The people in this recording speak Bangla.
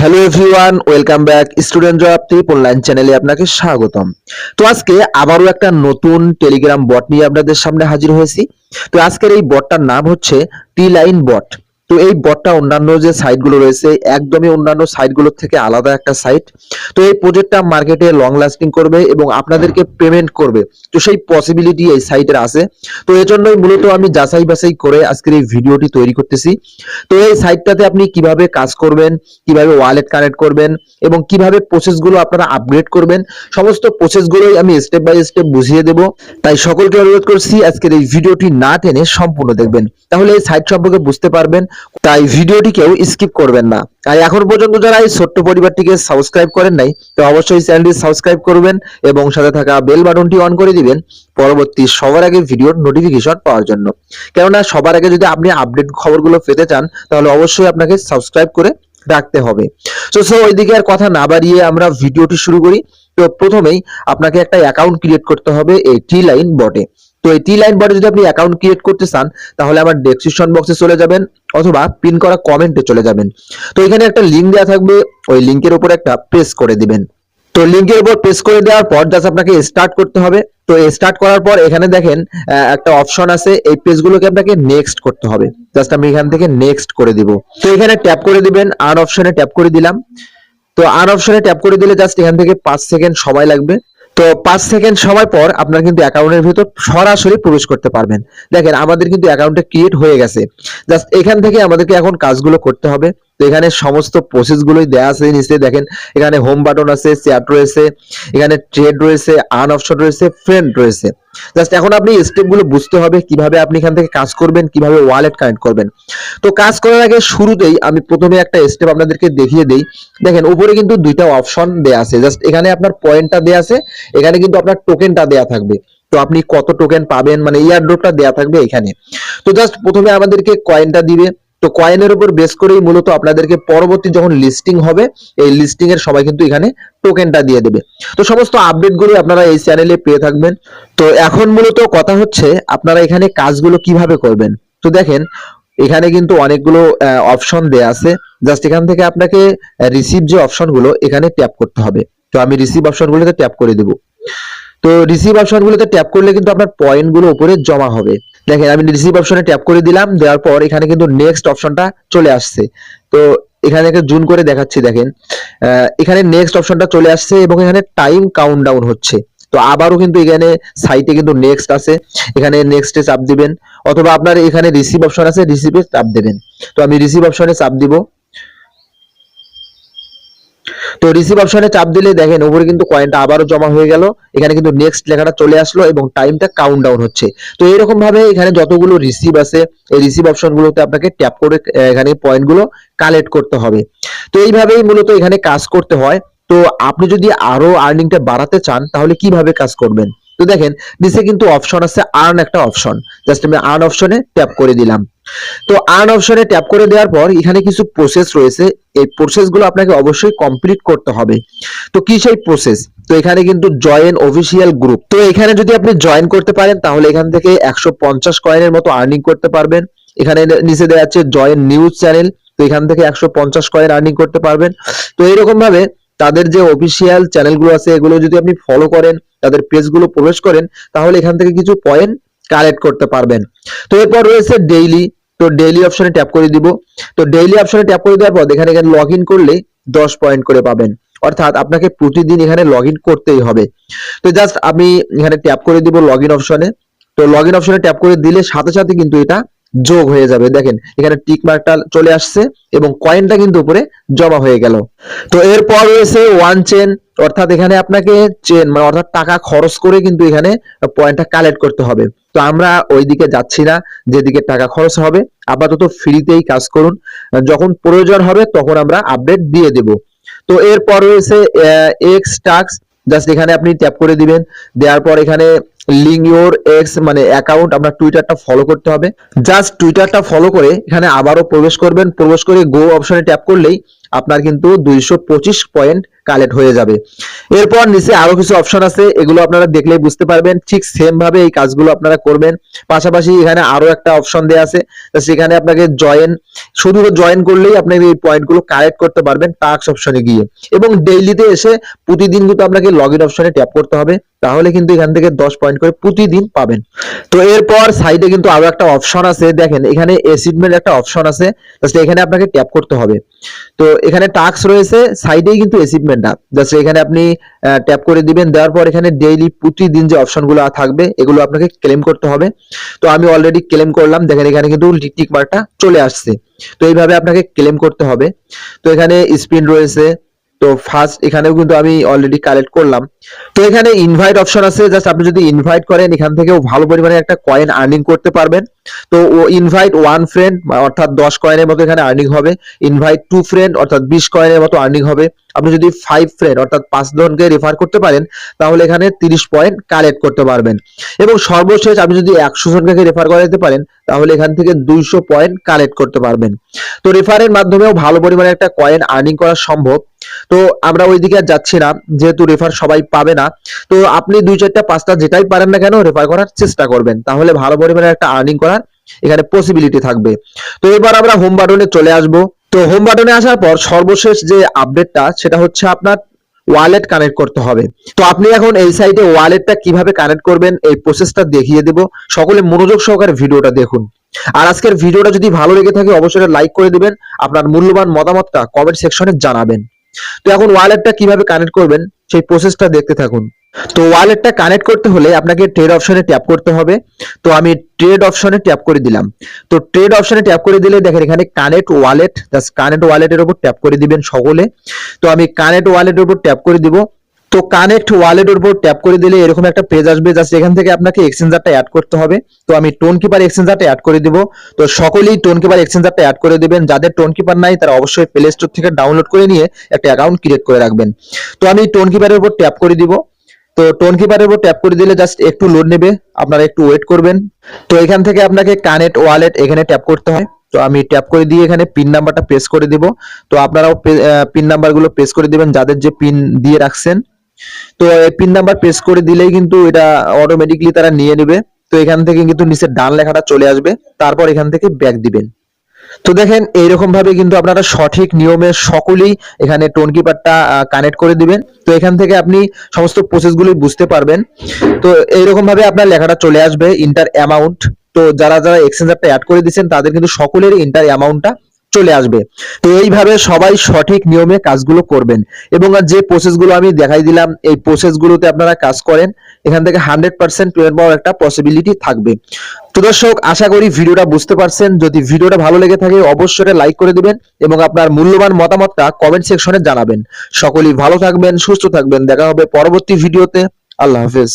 Hello everyone welcome back student job tip online চ্যানেলে আপনাকে স্বাগতম। তো আজকে আবারও একটা নতুন টেলিগ্রাম বট নিয়ে আপনাদের সামনে হাজির হয়েছি। তো আজকের এই বটটার নাম হচ্ছে টি লাইন বট তো এই বটটা অন্যান্য যে সাইটগুলো রয়েছে, একদমই অন্যান্য সাইটগুলোর থেকে আলাদা একটা সাইট তো এই প্রজেক্টটা মার্কেটে লং লাস্টিং করবে এবং আপনাদেরকে পেমেন্ট করবে। তো সেই পসিবিলিটি এই সাইটের আছে। তো এর জন্যই মূলত আমি যাচাই বাছাই করে আজকের এই ভিডিওটি তৈরি করতেছি। তো এই সাইটটাতে আপনি কীভাবে কাজ করবেন, কীভাবে ওয়ালেট কানেক্ট করবেন এবং কীভাবে প্রসেসগুলো আপনারা আপগ্রেড করবেন, সমস্ত প্রসেসগুলোই আমি স্টেপ বাই স্টেপ বুঝিয়ে দেব। তাই সকলকে অনুরোধ করছি আজকের এই ভিডিওটি না টেনে সম্পূর্ণ দেখবেন। তাহলে এই সাইট সম্পর্কে বুঝতে পারবেন তাই ভিডিওটিকেও স্কিপ করবেন না। আর এখন পর্যন্ত যারা এই ছোট্ট পরিবারটিকে সাবস্ক্রাইব করেন নাই, তো অবশ্যই চ্যানেলটি সাবস্ক্রাইব করবেন এবং সাথে থাকা বেল বাটনটি অন করে দিবেন পরবর্তী সবার আগে ভিডিওর নোটিফিকেশন পাওয়ার জন্য। কেননা সবার আগে যদি আপনি আপডেট খবরগুলো পেতে চান, তাহলে অবশ্যই আপনাকে সাবস্ক্রাইব করে রাখতে হবে। তো সো ওইদিকে আর কথা না বাড়িয়ে আমরা ভিডিওটি শুরু করি। তো প্রথমেই আপনাকে একটা অ্যাকাউন্ট ক্রিয়েট করতে হবে এই টি লাইন বটে তো এই টি লাইন বটে যদি আপনি অ্যাকাউন্ট ক্রিয়েট করতে চান, তাহলে আমার ডেসক্রিপশন বক্সে চলে যাবেন অথবা পিন করা কমেন্টে চলে যাবেন। তো এখানে একটা লিংক দেওয়া থাকবে, ওই লিংকের উপর একটা প্রেস করে দিবেন। তো লিংকের উপর প্রেস করে দেওয়ার পর জাস্ট আপনাকে স্টার্ট করতে হবে। তো স্টার্ট করার পর এখানে দেখেন একটা অপশন আছে, এই পেজগুলোকে আপনাকে নেক্সট করতে হবে। জাস্ট আমি এখান থেকে নেক্সট করে দিব। তো এখানে ট্যাপ করে দিবেন, আর অপশনে ট্যাপ করে দিলাম। তো আর অপশনে ট্যাপ করে দিলে জাস্ট এখান থেকে পাঁচ সেকেন্ড সময় লাগবে। তো পাঁচ সেকেন্ড সময় পর আপনার কিন্তু অ্যাকাউন্টের ভিতর সরাসরি প্রবেশ করতে পারবেন। দেখেন, আমাদের কিন্তু অ্যাকাউন্টটা ক্রিয়েট হয়ে গেছে। জাস্ট এখান থেকে আমাদেরকে এখন কাজগুলো করতে হবে। তো এখানে সমস্ত প্রসেস গুলোই দেওয়া আছে নিচে, দেখেন, এখানে হোম বাটন আছে চ্যাট রয়েছে, এখানে ট্রেড রয়েছে আন অপশন রয়েছে ফ্রেন্ড রয়েছে। জাস্ট এখন আপনি স্টেপগুলো বুঝতে হবে কীভাবে আপনি এখান থেকে কাজ করবেন, কীভাবে ওয়ালেট কানেক্ট করবেন। তো কাজ করার আগে শুরুতেই আমি প্রথমে একটা স্টেপ আপনাদেরকে দেখিয়ে দেই। দেখেন, উপরে কিন্তু দুইটা অপশন দেয়া আছে। জাস্ট এখানে আপনার পয়েন্টটা দেয়া আছে, এখানে কিন্তু আপনার টোকেনটা দেয়া থাকবে। তো আপনি কত টোকেন পাবেন মানে ইয়ার ড্রপটা দেয়া থাকবে এখানে। তো জাস্ট প্রথমে আমাদেরকে কয়েনটা দিবে। তো কয়েনের উপর বেস করেই মূলত আপনাদেরকে পরবর্তী যখন লিস্টিং হবে, এই লিস্টিং এর সবাই কিন্তু এখানে টোকেনটা দিয়ে দেবে। তো সমস্ত আপডেটগুলো আপনারা এই চ্যানেলে পেয়ে থাকবেন। তো এখন মূলত কথা হচ্ছে, আপনারা এখানে কাজগুলো কীভাবে করবেন? তো দেখেন, এখানে কিন্তু অনেকগুলো অপশন দেয়া আছে। জাস্ট এখান থেকে আপনাকে রিসিভ যে অপশনগুলো এখানে ট্যাপ করতে হবে। তো আমি রিসিভ অপশনগুলোতে ট্যাপ করে দেব। তো রিসিভ অপশনগুলোতে ট্যাপ করলে কিন্তু আপনার পয়েন্টগুলো উপরে জমা হবে। দেখেন, আমি রিসিভ অপশনে ট্যাপ করে দিলাম, দেওয়ার পর এখানে কিন্তু নেক্সট অপশনটা চলে আসছে। তো এখানে একটা জুন করে দেখাচ্ছি, দেখেন। এখানে নেক্সট অপশনটা চলে আসছে এবং এখানে টাইম কাউন্ট ডাউন হচ্ছে। তো আবারও কিন্তু এখানে সাইটে কিন্তু নেক্সট আছে। এখানে নেক্সটে চাপ দিবেন, অথবা আপনার এখানে রিসিভ অপশন আছে রিসিভে চাপ দেবেন। তো আমি রিসিভ অপশনে চাপ দিব। তো রিসিভ অপশনে চাপ দিলে দেখেন উপরে কিন্তু কয়েনটা আবারও জমা হয়ে গেল। এখানে কিন্তু নেক্সট লেখাটা চলে আসলো এবং টাইমটা কাউন্ট ডাউন হচ্ছে। তো এরকম ভাবে এখানে যতগুলো রিসিভ আছে, এই রিসিভ অপশন গুলোতে আপনাকে ট্যাপ করে এখানে পয়েন্টগুলো কালেক্ট করতে হবে। তো এইভাবেই মূলত এখানে কাজ করতে হয়। তো আপনি যদি আরও আর্নিংটা বাড়াতে চান, তাহলে কীভাবে কাজ করবেন? তো দেখেন, নিচে কিন্তু অপশন আছে আর্ন একটা অপশন জাস্ট আমি আর্ন অপশনে ট্যাপ করে দিলাম। তো আর্ন অপশনে ট্যাপ করে দেওয়ার পর এখানে কিছু প্রসেস রয়েছে। এই প্রসেসগুলো আপনাকে অবশ্যই কমপ্লিট করতে হবে। তো কি সেই প্রসেস তো এখানে কিন্তু জয়েন অফিসিয়াল গ্রুপ তো এখানে যদি আপনি জয়েন করতে পারেন, তাহলে এখান থেকে একশো পঞ্চাশ কয়েনের মতো আর্নিং করতে পারবেন। এখানে নিচে দেওয়া আছে জয়েন নিউজ চ্যানেল তো এখান থেকে একশো পঞ্চাশ কয়েন আর্নিং করতে পারবেন। তো এরকম ভাবে তাদের যে অফিসিয়াল চ্যানেলগুলো আছে, এগুলো যদি আপনি ফলো করেন তাদের পেজগুলো প্রবেশ করেন, তাহলে এখান থেকে কিছু পয়েন্ট কালেক্ট করতে পারবেন। তো এরপর রয়েছে ডেইলি তো ডেইলি অপশনে ট্যাপ করে দিব। তো ডেইলি অপশনে ট্যাপ করে দেওয়ার পর এখানে এখানে লগ ইন করলে দশ পয়েন্ট করে পাবেন। অর্থাৎ আপনাকে প্রতিদিন এখানে লগ করতেই হবে। তো জাস্ট আমি এখানে ট্যাপ করে দিব লগ অপশনে তো লগ অপশনে ট্যাপ করে দিলে সাথে সাথে কিন্তু এটা যোগ হয়ে যাবে। দেখেন, এখানে টিক মার্কটা চলে আসছে এবং কয়েনটা কিন্তু উপরে জমা হয়ে গেল। তো এরপর রয়েছে ওয়ান চেন অর্থাৎ এখানে আপনাকে চেন মানে অর্থাৎ টাকা খরচ করে কিন্তু এখানে পয়েন্টটা কালেক্ট করতে হবে। তো আমরা ওইদিকে যাচ্ছি না, যেদিকে টাকা খরচ হবে। আপাতত ফ্রিতেই কাজ করুন। যখন প্রয়োজন হবে, তখন আমরা আপডেট দিয়ে দেব। তো এরপর রয়েছে এক্স টাক্স জাস্ট এখানে আপনি ট্যাপ করে দিবেন। দেওয়ার পর এখানে লিঙ্ক ইউর এক্স মানে অ্যাকাউন্ট আপনার টুইটারটা ফলো করতে হবে। জাস্ট টুইটারটা ফলো করে এখানে আবারও প্রবেশ করবেন। প্রবেশ করে গো অপশনে ট্যাপ করলেই আপনার কিন্তু দুইশো পঁচিশ পয়েন্ট কালেক্ট হয়ে যাবে। এরপর নিচে আরও কিছু অপশন আছে, এগুলো আপনারা দেখলে বুঝতে পারবেন, ঠিক সেম ভাবে এই কাজগুলো আপনারা করবেন। পাশাপাশি এখানে আরও একটা অপশন দেওয়া আছে সেখানে আপনাকে জয়েন শুধু জয়েন করলেই আপনি এই পয়েন্টগুলো কালেক্ট করতে পারবেন টাস্ক অপশনে গিয়ে। এবং ডেইলিতে এসে প্রতিদিন কিন্তু আপনাকে লগ ইন অপশনে ট্যাপ করতে হবে। তাহলে কিন্তু এখান থেকে দশ পয়েন্ট করে প্রতিদিন পাবেন। তো এরপর সাইডে কিন্তু আরও একটা অপশন আছে, দেখেন এখানে অ্যাচিভমেন্ট একটা অপশন আছে এখানে আপনাকে ট্যাপ করতে হবে। তো এখানে টাস্ক রয়েছে সাইডেই কিন্তু অ্যাচিভমেন্টটা জাস্ট এখানে আপনি ট্যাপ করে দিবেন, দেওয়ার পর এখানে ডেইলি প্রতিদিন যে অপশনগুলো থাকবে, এগুলো আপনাকে ক্লেম করতে হবে। তো আমি অলরেডি ক্লেম করলাম, দেখেন এখানে কিন্তু টিক মার্কটা চলে আসছে। তো এইভাবে আপনাকে ক্লেম করতে হবে। তো এখানে স্পিন রয়েছে তো ফার্স্ট এখানেও কিন্তু আমি অলরেডি কালেক্ট করলাম। তো এখানে ইনভাইট অপশন আছে জাস্ট আপনি যদি ইনভাইট করেন, এখান থেকেও ভালো পরিমাণে একটা কয়েন আর্নিং করতে পারবেন। তো ও ইনভাইট ওয়ান ফ্রেন্ড অর্থাৎ দশ কয়েনের মতো এখানে আর্নিং হবে। ইনভাইট টু ফ্রেন্ড অর্থাৎ বিশ কয়েনের মতো আর্নিং হবে। আপনি যদি ফাইভ ফ্রেন্ড অর্থাৎ পাঁচ জনকে রেফার করতে পারেন, তাহলে এখানে তিরিশ পয়েন্ট কালেক্ট করতে পারবেন। এবং সর্বশেষ আপনি যদি একশো জনকে রেফার করাতে পারেন, তাহলে এখান থেকে দুইশো পয়েন্ট কালেক্ট করতে পারবেন। তো রেফারের মাধ্যমেও ভালো পরিমাণে একটা কয়েন আর্নিং করা সম্ভব। তো আমরা ওইদিকে আর যাচ্ছি না, যেহেতু রেফার সবাই পাবে না। তো আপনি দুই চারটা, পাঁচটা যেটাই পারেন না কেন রেফার করার চেষ্টা করবেন। তাহলে ভালো পরিমাণে একটা আর্নিং করার এখানে পসিবিলিটি থাকবে। তো এবার আমরা হোম বাটনে চলে আসব। তো হোম বাটনে আসার পর সর্বশেষ যে আপডেটটা সেটা হচ্ছে আপনার ওয়ালেট কানেক্ট করতে হবে। তো আপনি এখন এই সাইটে ওয়ালেটটা কীভাবে কানেক্ট করবেন, এই প্রসেসটা দেখিয়ে দেব। সকলে মনোযোগ সহকারে ভিডিওটা দেখুন। আর আজকের ভিডিওটা যদি ভালো লেগে থাকে, অবশ্যই লাইক করে দিবেন। আপনার মূল্যবান মতামতটা কমেন্ট সেকশনে জানাবেন। তো এখন ওয়ালেটটা কীভাবে কানেক্ট করবেন, সেই প্রসেসটা দেখতে থাকুন। তো ওয়ালেটটা কানেক্ট করতে হলে আপনাকে ট্রেড অপশনে ট্যাপ করতে হবে। তো আমি ট্রেড অপশনে ট্যাপ করে দিলাম। তো ট্রেড অপশনে ট্যাপ করে দিলে দেখেন এখানে কানেক্ট ওয়ালেট কানেক্ট ওয়ালেটের উপর ট্যাপ করে দিবেন সকলে। তো আমি কানেক্ট ওয়ালেটের উপর ট্যাপ করে দিব। তো কানেক্ট ওয়ালেটের উপর ট্যাপ করে দিলে এরকম একটা পেজ আসবে জাস্ট এখান থেকে আপনাকে এক্সচেঞ্জারটা অ্যাড করতে হবে। তো আমি টোন কিপার এক্সচেঞ্জারটা অ্যাড করে দিব। তো সকলেই টোন কিপার এক্সচেঞ্জারটা অ্যাড করে দিবেন। যাদের টোন কিপার নাই, তারা অবশ্যই প্লে স্টোর থেকে ডাউনলোড করে নিয়ে একটা অ্যাকাউন্ট ক্রিয়েট করে রাখবেন। তো আমি টোন কিপারের উপর ট্যাপ করে দিব। তো টোন কিপারের উপর ট্যাপ করে দিলে জাস্ট একটু লোড নেবে। আপনারা একটু ওয়েট করবেন। তো এখান থেকে আপনাকে কানেক্ট ওয়ালেট এখানে ট্যাপ করতে হয়। তো আমি ট্যাপ করে দিয়ে এখানে পিন নাম্বারটা পেস্ট করে দিব। তো আপনারাও পিন নাম্বারগুলো পেস্ট করে দিবেন। যাদের যে পিন দিয়ে রাখছেন তো পিন নাম্বার পেস্ট করে দিলেই কিন্তু এটা অটোমেটিকলি তারা নিয়ে নেবে। তো এখান থেকে কিন্তু নিচে ডান লেখাটা চলে আসবে। তারপর এখান থেকে ব্যাক দিবেন। তো দেখেন এইরকম ভাবে কিন্তু আপনারা সঠিক নিয়মে সকলেই এখানে টোন কিপারটা কানেক্ট করে দিবেন। তো এখান থেকে আপনি সমস্ত প্রসেসগুলি বুঝতে পারবেন। তো এইরকম ভাবে আপনার লেখাটা চলে আসবে ইন্টার অ্যামাউন্ট তো যারা যারা এক্সচেঞ্জারটা অ্যাড করে দিচ্ছেন তাদের কিন্তু সকলেরই ইন্টার অ্যামাউন্টটা চলে আসবে। তো এইভাবে সবাই সঠিক নিয়মে কাজগুলো করবেন। এবং যে প্রসেসগুলো আমি দেখাই দিলাম, এই প্রসেসগুলোতে আপনারা কাজ করেন, এখান থেকে হান্ড্রেড পার্সেন্ট পেমেন্ট পাওয়ার একটা পসিবিলিটি থাকবে। তো দর্শক, আশা করি ভিডিওটা বুঝতে পারছেন। যদি ভিডিওটা ভালো লেগে থাকে, অবশ্যই লাইক করে দিবেন এবং আপনার মূল্যবান মতামতটা কমেন্ট সেকশনে জানাবেন। সকলেই ভালো থাকবেন, সুস্থ থাকবেন। দেখা হবে পরবর্তী ভিডিওতে। আল্লাহ হাফেজ।